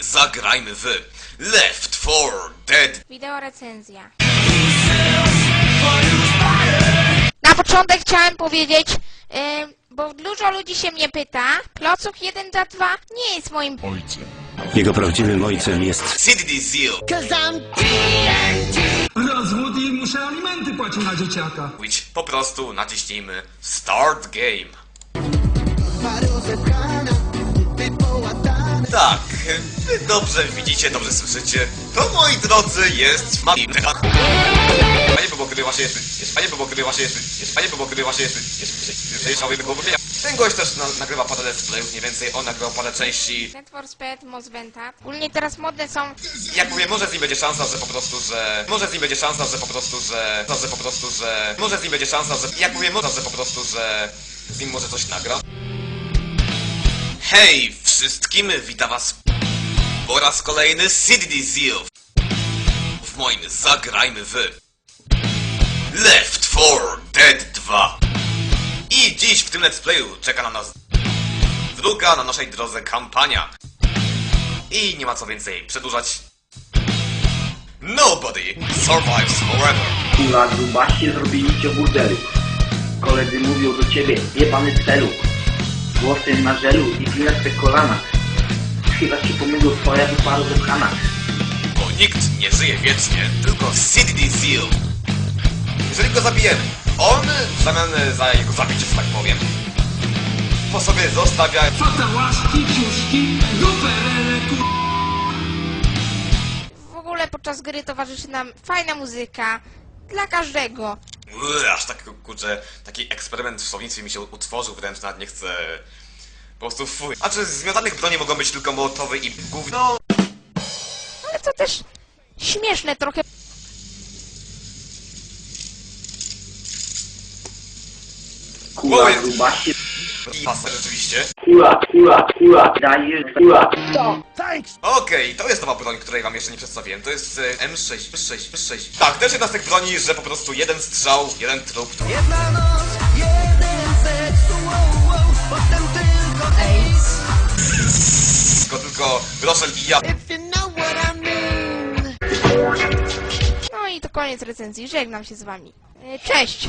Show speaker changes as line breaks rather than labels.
zagrajmy w Left 4 Dead.
Wideo recenzja. Na początek chciałem powiedzieć, yy, bo dużo ludzi się mnie pyta, Klocuch 1-2 nie jest moim
ojcem.
Jego prawdziwym ojcem jest
Sidney Zeal,
Rozwód i muszę alimenty płacić na dzieciaka.
which po prostu naciśnijmy Start Game. Tak, wy dobrze widzicie, dobrze słyszycie. To moi drodzy jest. Panie Bobokry właśnie jest, jest panie Bobokry właśnie jest, jest panie Bobokry właśnie jest, jest, wypowiedzi. Ten gość też na, nagrywa parę let's mniej więcej on nagrywał parę części.
Need for Speed Wanted. Ogólnie teraz modne są
Jak mówię, może z nim będzie szansa, że po prostu, że... Może z nim będzie szansa, że po prostu, że... Że po prostu, że... Może z nim będzie szansa, że... Jak mówię, może, że po prostu, że... Z nim może coś nagra. Hej wszystkim, witam was po raz kolejny Sidney Zeal. W moim Zagrajmy w Left 4 Dead 2. I dziś w tym let's playu czeka na nas druga na naszej drodze kampania. I nie ma co więcej przedłużać. Nobody survives forever.
Kula grubaście zrobili cię burdelu. Koledzy mówią do ciebie, jebany celu. Głosem na żelu i klinasz te kolana. Chyba ci pomylił twoja wyparu wypchana.
Bo nikt nie żyje wiecznie, tylko Sidney Zeal. Jeżeli go zabijemy, on w zamian za jego zabicie, że tak powiem, po sobie zostawia...
Fatałaszki, ciuszki, duperele, kur...
w ogóle podczas gry towarzyszy nam fajna muzyka dla każdego.
Aż tak, kurczę, taki eksperyment w słownictwie mi się utworzył, wręcz nawet nie chcę... Po prostu fuj. A czy z miotanych broni mogą być tylko mołotowy i gówno?
Ale to też śmieszne trochę.
Kula
Powiedz.
Grubaście,
I pasy rzeczywiście.
kula, kula, kula, daje, kula.
Okej, to jest nowa broń, której wam jeszcze nie przedstawiłem. To jest e, M6, M6, M6. Tak, też jedna z tych broni, że po prostu jeden strzał, jeden trup.
Jedna noc, jeden seks, wow, wow, potem tylko ace.
Tylko, tylko Roszel i ja.
If you know what I mean.
No i to koniec recenzji. Żegnam się z wami. E, Cześć!